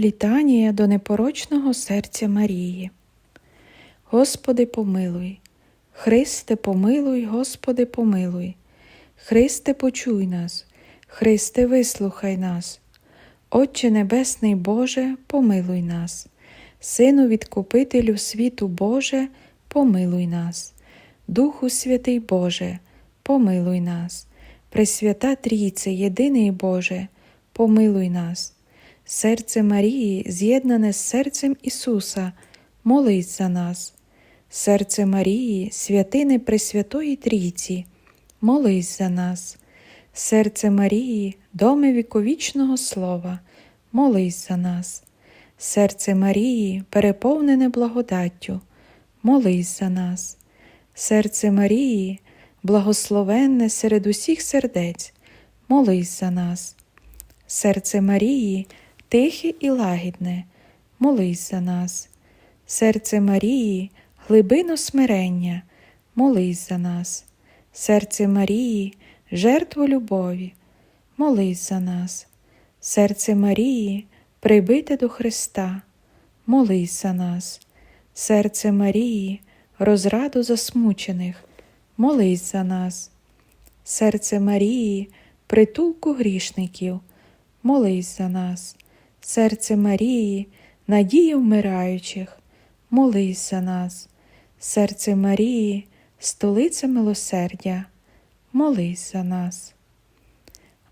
Літанія до непорочного серця Марії. Господи, помилуй, Христе, помилуй, Господи, помилуй, Христе, почуй нас, Христе, вислухай нас. Отче Небесний Боже, помилуй нас, Сину Відкупителю світу Боже, помилуй нас, Духу Святий Боже, помилуй нас, Пресвята Трійце, єдиний Боже, помилуй нас. Серце Марії, з'єднане з серцем Ісуса, молись за нас. Серце Марії, святини Пресвятої Трійці, молись за нас. Серце Марії, доми віковічного Слова, молись за нас. Серце Марії, переповнене благодаттю, молись за нас. Серце Марії, благословенне серед усіх сердець, молись за нас. Серце Марії, тихе і лагідне, молись за нас. Серце Марії, глибино смирення, молись за нас. Серце Марії, жертво любові, молись за нас. Серце Марії, прибите до Христа, молись за нас. Серце Марії, розраду засмучених, молись за нас. Серце Марії, притулку грішників, молись за нас. Серце Марії, надії вмираючих, молись за нас. Серце Марії, столиця милосердя, молись за нас.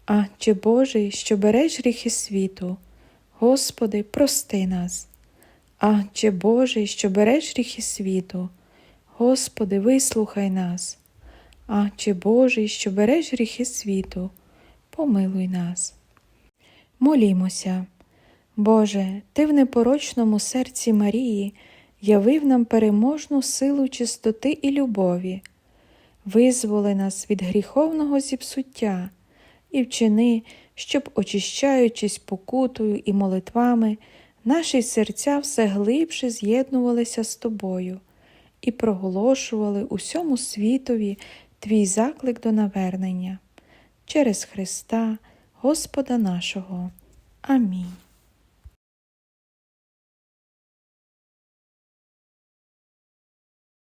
Атче Божий, що береш гріхи світу, Господи, прости нас. Атче Божий, що береш гріхи світу, Господи, вислухай нас. Атче Божий, що береш гріхи світу, помилуй нас. Молімося. Боже, Ти в непорочному серці Марії явив нам переможну силу чистоти і любові, визволи нас від гріховного зіпсуття і вчини, щоб, очищаючись покутою і молитвами, наші серця все глибше з'єднувалися з Тобою і проголошували усьому світові Твій заклик до навернення через Христа, Господа нашого. Амінь.